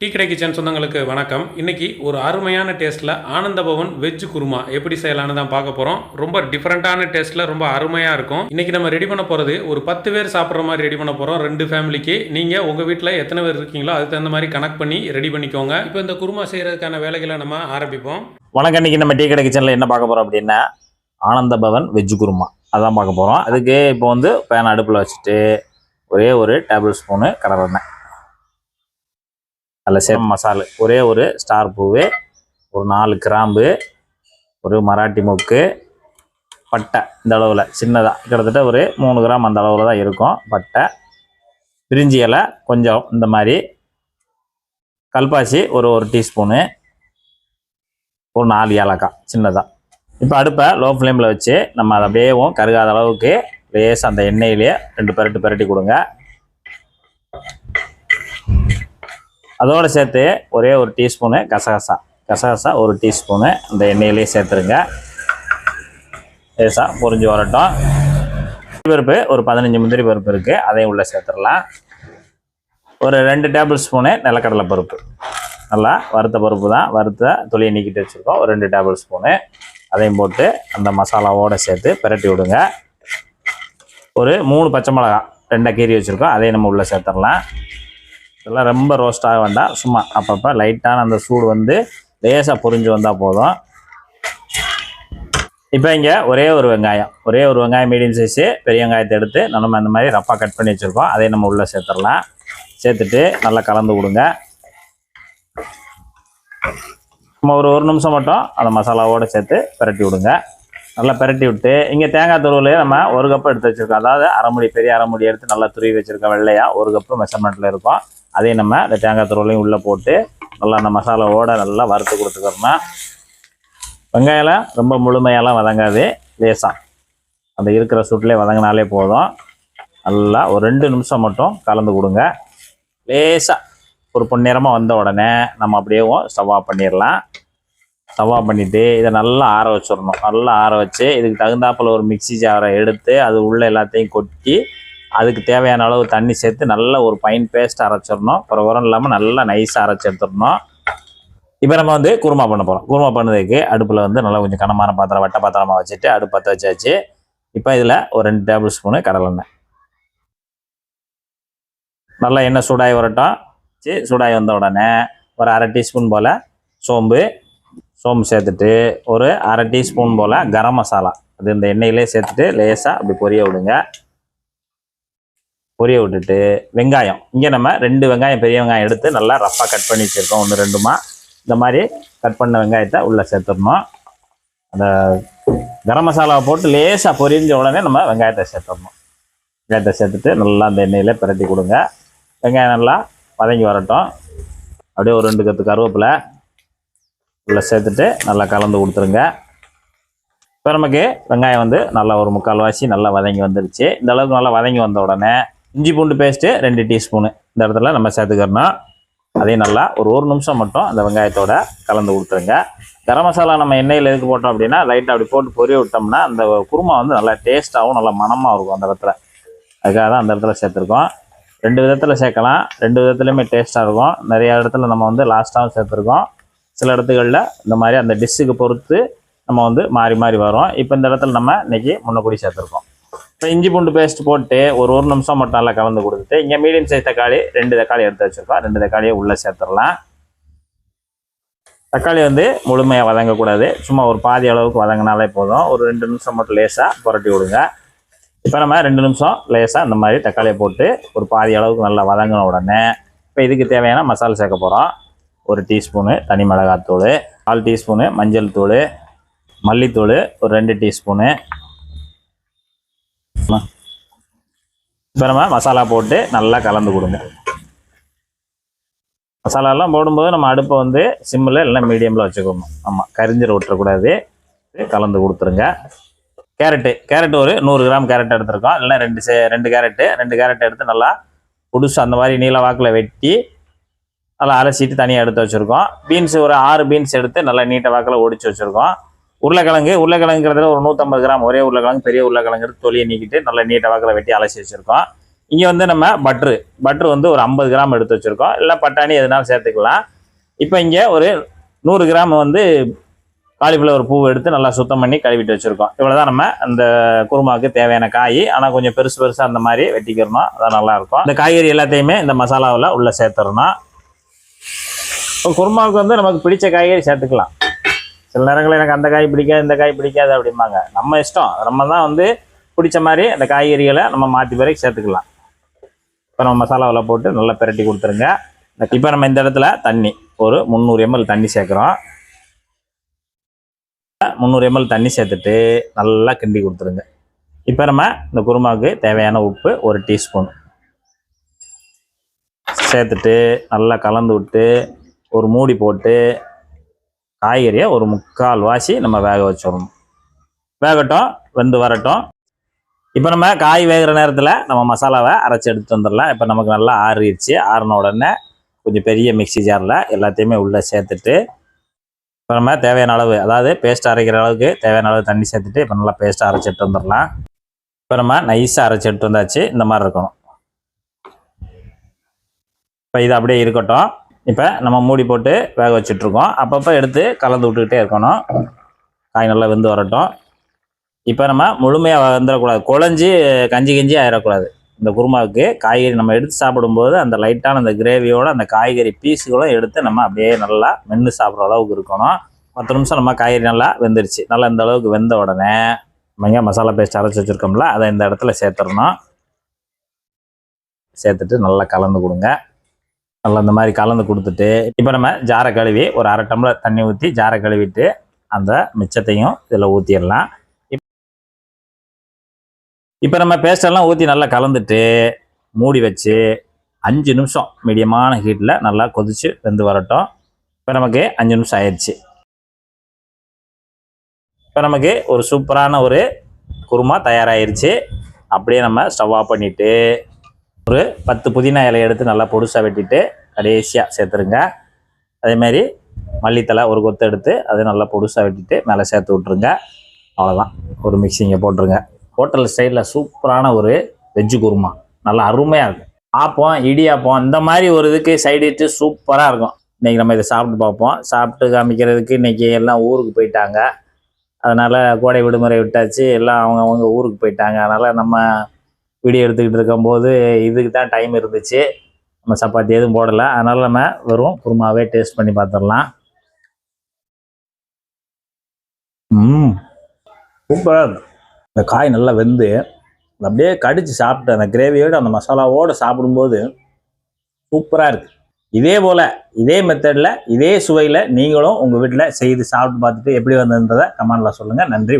Tea கடை kitchen சொந்தங்களுக்கு வணக்கம். இன்னைக்கு ஒரு அருமையான டேஸ்ட்டில் ஆனந்தபவன் வெஜ் குருமா எப்படி செய்யலான்னு தான் பார்க்க போகிறோம் ரொம்ப டிஃப்ரெண்ட்டான டேஸ்ட்டில் ரொம்ப அருமையாக இருக்கும். இன்றைக்கி நம்ம ரெடி பண்ண போகிறது ஒரு பத்து பேர் சாப்பிட்ற மாதிரி ரெடி பண்ண போகிறோம் ரெண்டு ஃபேமிலிக்கு நீங்கள் உங்கள் வீட்டில் எத்தனை பேர் இருக்கீங்களோ அதுக்கு தகுந்த மாதிரி கனெக்ட் பண்ணி ரெடி பண்ணிக்கோங்க. இப்போ இந்த குருமா செய்கிறதுக்கான வேலைகளை நம்ம ஆரம்பிப்போம். வணக்கம். இன்னைக்கு நம்ம டீ கடை கிச்சனில் என்ன பார்க்க போகிறோம் அப்படின்னா ஆனந்தபவன் வெஜ் குருமா அதான் பார்க்க போகிறோம் அதுக்கு இப்போ வந்து பேன் அடுப்பில் வச்சுட்டு ஒரே ஒரு டேபிள் ஸ்பூனு கடலெண்ணெய் அதில் சேம் மசாலு ஒரே ஒரு ஸ்டார் பூவு ஒரு நாலு கிராம்பு ஒரு மராட்டி மொக்கு பட்டை இந்த அளவில் சின்னதாக கிட்டத்தட்ட ஒரு மூணு கிராம் அந்த அளவில் தான் இருக்கும் பட்டை. பிரிஞ்சி இலை கொஞ்சம் இந்த மாதிரி. கல்பாசி ஒரு ஒரு டீஸ்பூனு. ஒரு நாலு ஏலக்காய் சின்னதாக இப்போ அடுப்பை லோ ஃப்ளேமில் வச்சு நம்ம அதை அப்படியேவும் கருகாத அளவுக்கு லேசாக அந்த எண்ணெயிலேயே ரெண்டு பெரட்டு பரட்டி கொடுங்க. அதோடு சேர்த்து ஒரே ஒரு டீஸ்பூனு கசகசா. கசகசா ஒரு டீஸ்பூனு அந்த எண்ணெயிலேயே சேர்த்துருங்க. லேசாக பொறிஞ்சு வரட்டும். பருப்பு ஒரு பதினஞ்சு முந்திரி பருப்பு இருக்குது அதையும் உள்ளே சேர்த்துடலாம். ஒரு ரெண்டு டேபிள் ஸ்பூனு நிலக்கடலை பருப்பு. நல்லா வறுத்த பருப்பு தான். வறுத்த துளியை நீக்கிட்டு வச்சுருக்கோம். ஒரு ரெண்டு டேபிள் ஸ்பூனு. அதையும் போட்டு அந்த மசாலாவோடு சேர்த்து பிரட்டி விடுங்க. ஒரு மூணு பச்சை மிளகா ரெண்டை கீரி வச்சுருக்கோம். அதையும் நம்ம உள்ளே சேர்த்துடலாம். இதெல்லாம் ரொம்ப ரோஸ்ட் ஆக வேண்டாம். சும்மா அப்பப்போ லைட்டான அந்த சூடு வந்து லேசாக பொறிஞ்சு வந்தால் போதும். இப்போ இங்கே ஒரே ஒரு வெங்காயம். ஒரே ஒரு வெங்காயம் மீடியம் சைஸு பெரிய வெங்காயத்தை எடுத்து நம்ம அந்த மாதிரி ரப்பாக கட் பண்ணி வச்சுருக்கோம். அதையும் நம்ம உள்ளே சேர்த்துடலாம். சேர்த்துட்டு நல்லா கலந்து கொடுங்க. நம்ம ஒரு ஒரு நிமிஷம் மட்டும் அந்த மசாலாவோடு சேர்த்து பிரட்டி விடுங்க. நல்லா பிரட்டி விட்டு இங்கே தேங்காய் துருவிலையே நம்ம ஒரு கப்பு எடுத்து வச்சுருக்கோம். அதாவது அரைமுடி பெரிய அரைமுடி எடுத்து நல்லா துருவி வச்சுருக்கோம் வெள்ளையாக ஒரு கப்பு மெஷர்மெண்ட்டில் இருக்கும். அதையும் நம்ம இந்த தேங்காய் துருவலையும் உள்ளே போட்டு நல்லா அந்த மசாலாவோட நல்லா வறுத்து கொடுத்துக்கிறோம்னா வெங்காயம்லாம் ரொம்ப முழுமையெல்லாம் வதங்காது லேசாக அந்த இருக்கிற சுட்டிலே வதங்கினாலே போதும். நல்லா ஒரு ரெண்டு நிமிஷம் மட்டும் கலந்து கொடுங்க. லேசாக ஒரு பொன்னிறமாக வந்த உடனே நம்ம அப்படியே ஸ்டவ் ஆஃப் பண்ணிடலாம். ஸ்டவ் ஆஃப் பண்ணிவிட்டு இதை நல்லா ஆற வச்சிடணும். நல்லா ஆற வச்சு இதுக்கு தகுந்தாப்பில் ஒரு மிக்ஸி ஜாரை எடுத்து அது உள்ளே எல்லாத்தையும் கொட்டி அதுக்கு தேவையான அளவு தண்ணி சேர்த்து நல்ல ஒரு பைன் பேஸ்ட் அரைச்சிடணும். அப்புறம் உரம் இல்லாமல் நல்லா நைஸாக அரைச்சி எடுத்துடணும். இப்போ நம்ம வந்து குருமா பண்ண போகிறோம் குருமா பண்ணதுக்கு அடுப்பில் வந்து நல்லா கொஞ்சம் கனமான பாத்திரம் வட்ட பாத்திரமாக வச்சுட்டு அடுப்பு பற்ற வச்சாச்சு. இப்போ இதில் ஒரு ரெண்டு டேபிள் ஸ்பூனு கடலெண்ணெய் நல்லா எண்ணெய் சூடாகி வரட்டும். சரி சூடாகி வந்த உடனே ஒரு அரை டீஸ்பூன் போல் சோம்பு. சோம்பு சேர்த்துட்டு ஒரு அரை டீஸ்பூன் போல் கரம் மசாலா. அது இந்த எண்ணெயிலே சேர்த்துட்டு லேசாக அப்படி பொரிய விடுங்க. பொரிய விட்டுட்டு வெங்காயம். இங்கே நம்ம ரெண்டு வெங்காயம் பெரிய வெங்காயம் எடுத்து நல்லா ரஃப்பாக கட் பண்ணி வச்சுருக்கோம். ஒன்று ரெண்டுமா. இந்த மாதிரி கட் பண்ண வெங்காயத்தை உள்ளே சேர்த்துடணும். அந்த கரம் மசாலாவை போட்டு லேசாக பொரிஞ்ச உடனே நம்ம வெங்காயத்தை சேர்த்துடணும். வெங்காயத்தை சேர்த்துட்டு நல்லா அந்த எண்ணெயில் பிரட்டி கொடுங்க. வெங்காயம் நல்லா வதங்கி வரட்டும். அப்படியே ஒரு ரெண்டு கத்து கருவேப்பிலை உள்ளே சேர்த்துட்டு நல்லா கலந்து கொடுத்துருங்க. இப்போ நமக்கு வெங்காயம் வந்து நல்லா ஒரு முக்கால் வாசி நல்லா வதங்கி வந்துருச்சு. இந்த அளவுக்கு நல்லா வதங்கி வந்த உடனே இஞ்சி பூண்டு பேஸ்ட்டு ரெண்டு டீஸ்பூனு இந்த இடத்துல நம்ம சேர்த்துக்கிறோம் அதையும் நல்லா ஒரு ஒரு நிமிஷம் மட்டும் அந்த வெங்காயத்தோட கலந்து கொடுத்துருங்க. கரம் மசாலா நம்ம எண்ணெயில் எதுக்கு போட்டோம் அப்படின்னா லைட்டாக அப்படி போட்டு பொரிய விட்டோம்னா அந்த குருமா வந்து நல்லா டேஸ்ட்டாகவும் நல்லா மனமாக இருக்கும் அந்த இடத்துல. அதுக்காக தான் அந்த இடத்துல சேர்த்துருக்கோம். ரெண்டு விதத்தில் சேர்க்கலாம். ரெண்டு விதத்துலையுமே டேஸ்ட்டாக இருக்கும். நிறைய இடத்துல நம்ம வந்து லாஸ்ட்டாகவும் சேர்த்துருக்கோம். சில இடத்துகளில் இந்த மாதிரி அந்த டிஷ்ஷுக்கு பொறுத்து நம்ம வந்து மாறி மாறி வரும். இப்போ இந்த இடத்துல நம்ம இன்னைக்கு முன்னக்கூடி சேர்த்துருக்கோம். இப்போ இஞ்சி பூண்டு பேஸ்ட் போட்டு ஒரு ஒரு நிமிஷம் மட்டும் நல்லா கலந்து கொடுத்துட்டு இங்கே மீடியம் சைஸ் தக்காளி ரெண்டு தக்காளி எடுத்து வச்சுருக்கோம். ரெண்டு தக்காளியை உள்ளே சேர்த்துடலாம். தக்காளி வந்து முழுமையாக வதங்கக்கூடாது. சும்மா ஒரு பாதி அளவுக்கு வதங்கினாலே போதும். ஒரு ரெண்டு நிமிஷம் மட்டும் லேசாக புரட்டி விடுங்க. இப்போ நம்ம ரெண்டு நிமிஷம் லேசாக இந்த மாதிரி தக்காளியை போட்டு ஒரு பாதி அளவுக்கு நல்லா வதங்கின உடனே இப்போ இதுக்கு தேவையான மசாலா சேர்க்க போகிறோம் ஒரு டீஸ்பூனு தனி மிளகாத்தூள் கால் டீஸ்பூனு மஞ்சள் தூள் மல்லித்தூள் ஒரு ரெண்டு டீஸ்பூனு இப்போ நம்ம மசாலா போட்டு நல்லா கலந்து கொடுங்க. மசாலாலாம் போடும்போது நம்ம அடுப்பை வந்து சிம்மில் இல்லைன்னா மீடியமில் வச்சுக்கணும் ஆமாம் கரிஞ்சிட விட்டுறக்கூடாது. கலந்து கொடுத்துருங்க. கேரட்டு கேரட் ஒரு நூறு கிராம் கேரட் எடுத்திருக்கோம். இல்லைன்னா ரெண்டு சே ரெண்டு கேரட்டு ரெண்டு கேரட் எடுத்து நல்லா புதுசு அந்த மாதிரி நீள வாக்கில் வெட்டி நல்லா அலசிட்டு தனியாக எடுத்து வச்சுருக்கோம். பீன்ஸ் ஒரு ஆறு பீன்ஸ் எடுத்து நல்லா நீட்டை வாக்கில் ஒடிச்சு வச்சுருக்கோம். உருளைக்கிழங்கு உருளைக்கிழங்குறதுல ஒரு நூற்றம்பது கிராம் ஒரே உருளைக்கிழங்கு பெரிய உருளைக்கிழங்கு எடுத்து தொலியை நீக்கிட்டு நல்லா நீட்டாக வாக்கில் வெட்டி அலசி வச்சுருக்கோம். இங்கே வந்து நம்ம பட்ரு பட்ரு வந்து ஒரு ஐம்பது கிராம் எடுத்து வச்சுருக்கோம். இல்லை பட்டாணி எதுனாலும் சேர்த்துக்கலாம். இப்போ இங்கே ஒரு நூறு கிராம் வந்து காலிஃப்ளவர் பூ எடுத்து நல்லா சுத்தம் பண்ணி கழுவிட்டு வச்சுருக்கோம். இவ்வளோ தான் நம்ம அந்த குருமாவுக்கு தேவையான காய். ஆனால் கொஞ்சம் பெருசு பெருசாக அந்த மாதிரி வெட்டிக்கிறணும். அதான் நல்லாயிருக்கும் இந்த காய்கறி எல்லாத்தையுமே இந்த மசாலாவில் உள்ளே சேர்த்துடணும். இப்போ குருமாவுக்கு வந்து நமக்கு பிடிச்ச காய்கறி சேர்த்துக்கலாம். சில நேரங்களில் எனக்கு அந்த காய் பிடிக்காது இந்த காய் பிடிக்காது அப்படிம்பாங்க. நம்ம இஷ்டம். நம்ம தான் வந்து பிடிச்ச மாதிரி அந்த காய்கறிகளை நம்ம மாற்றி பிறகு சேர்த்துக்கலாம். இப்போ நம்ம மசாலாவில் போட்டு நல்லா பிரட்டி கொடுத்துருங்க. இப்போ நம்ம இந்த இடத்துல தண்ணி. ஒரு முந்நூறு எம்எல் தண்ணி சேர்க்குறோம். முந்நூறு எம்எல் தண்ணி சேர்த்துட்டு நல்லா கிண்டி கொடுத்துருங்க. இப்போ நம்ம இந்த குருமாவுக்கு தேவையான உப்பு ஒரு டீஸ்பூன். சேர்த்துட்டு நல்லா கலந்து விட்டு ஒரு மூடி போட்டு காய்கறியை ஒரு முக்கால் வாசி நம்ம வேக வச்சிடணும். வேகட்டும் வெந்து வரட்டும். இப்போ நம்ம காய் வேகிற நேரத்தில் நம்ம மசாலாவை அரைச்சி எடுத்து வந்துடலாம். இப்போ நமக்கு நல்லா ஆறிடுச்சு. ஆறின உடனே கொஞ்சம் பெரிய மிக்ஸி ஜாரில் எல்லாத்தையுமே உள்ளே சேர்த்துட்டு இப்போ நம்ம தேவையான அளவு அதாவது பேஸ்ட் அரைக்கிற அளவுக்கு தேவையான அளவு தண்ணி சேர்த்துட்டு இப்போ நல்லா பேஸ்ட்டாக அரைச்சி வந்துடலாம். இப்போ நம்ம நைஸாக அரைச்சி எடுத்து வந்தாச்சு. இந்த மாதிரி இருக்கணும். இப்போ இது அப்படியே இருக்கட்டும். இப்போ நம்ம மூடி போட்டு வேக வச்சுட்ருக்கோம். அப்பப்போ எடுத்து கலந்து விட்டுக்கிட்டே இருக்கணும். காய் நல்லா வெந்து வரட்டும். இப்போ நம்ம முழுமையாக வந்துடக்கூடாது குழஞ்சி கஞ்சி கஞ்சி ஆயிடக்கூடாது இந்த குருமாவுக்கு காய்கறி நம்ம எடுத்து சாப்பிடும்போது அந்த லைட்டான அந்த கிரேவியோட அந்த காய்கறி பீஸுகளும் எடுத்து நம்ம அப்படியே நல்லா மென்று சாப்பிட்ற அளவுக்கு இருக்கணும். பத்து நிமிஷம் நம்ம காய்கறி நல்லா வெந்துருச்சு. நல்லா இந்த அளவுக்கு வெந்த உடனே நம்ம மசாலா பேஸ்ட் அரைச்சி வச்சுருக்கோம்ல அதை இந்த இடத்துல சேர்த்துடணும். சேர்த்துட்டு நல்லா கலந்து கொடுங்க. நல்லா இந்த மாதிரி கலந்து கொடுத்துட்டு இப்போ நம்ம ஜாரை கழுவி ஒரு அரை டம்ளர் தண்ணி ஊற்றி ஜாரை கழுவிட்டு அந்த மிச்சத்தையும் இதில் ஊற்றிடலாம் இப்போ நம்ம பேஸ்டெல்லாம் ஊற்றி நல்லா கலந்துட்டு மூடி வச்சு அஞ்சு நிமிஷம் மீடியமான ஹீட்டில் நல்லா கொதிச்சு வெந்து வரட்டும். இப்போ நமக்கு அஞ்சு நிமிஷம் ஆயிடுச்சு இப்போ நமக்கு ஒரு சூப்பரான ஒரு குருமா தயாராகிருச்சு அப்படியே நம்ம ஸ்டவ் ஆஃப் பண்ணிவிட்டு ஒரு பத்து புதினா இலை எடுத்து நல்லா பொடுசாக வெட்டிட்டு கடைசியாக சேர்த்துருங்க. அதேமாரி மல்லித்தலை ஒரு கொத்து எடுத்து அதை நல்லா பொடுசாக வெட்டிட்டு மேலே சேர்த்து விட்ருங்க அவ்வளோதான் ஒரு மிக்சிங்கை போட்டுருங்க. ஹோட்டல் ஸ்டைலில் சூப்பரான ஒரு வெஜ்ஜு குருமா. நல்லா அருமையாக இருக்கும். ஆப்பம் இடியாப்பம் இந்த மாதிரி ஒரு இதுக்கு சைடு டிஷ்ஷு சூப்பராக இருக்கும். இன்றைக்கி நம்ம இதை சாப்பிட்டு பார்ப்போம். சாப்பிட்டு காமிக்கிறதுக்கு இன்றைக்கி எல்லாம் ஊருக்கு போயிட்டாங்க. அதனால் கோடை விடுமுறை விட்டாச்சு. எல்லாம் அவங்க அவங்க ஊருக்கு போயிட்டாங்க. அதனால் நம்ம வீடியோ எடுத்துக்கிட்டு இருக்கும்போது இதுக்கு தான் டைம் இருந்துச்சு. நம்ம சப்பாத்தி எதுவும் போடலை. அதனால் நம்ம வெறும் குருமாவே டேஸ்ட் பண்ணி பார்த்துடலாம் ம். சூப்பராக இருக்கும் இந்த காய் நல்லா வெந்து அப்படியே கடித்து சாப்பிட்டு அந்த கிரேவியோடு அந்த மசாலாவோடு சாப்பிடும்போது சூப்பராக இருக்குது இதே போல் இதே மெத்தடில் இதே சுவையில் நீங்களும் உங்கள் வீட்டில் செய்து சாப்பிட்டு பார்த்துட்டு எப்படி வந்ததுன்றதை கமெண்டில் சொல்லுங்கள் நன்றி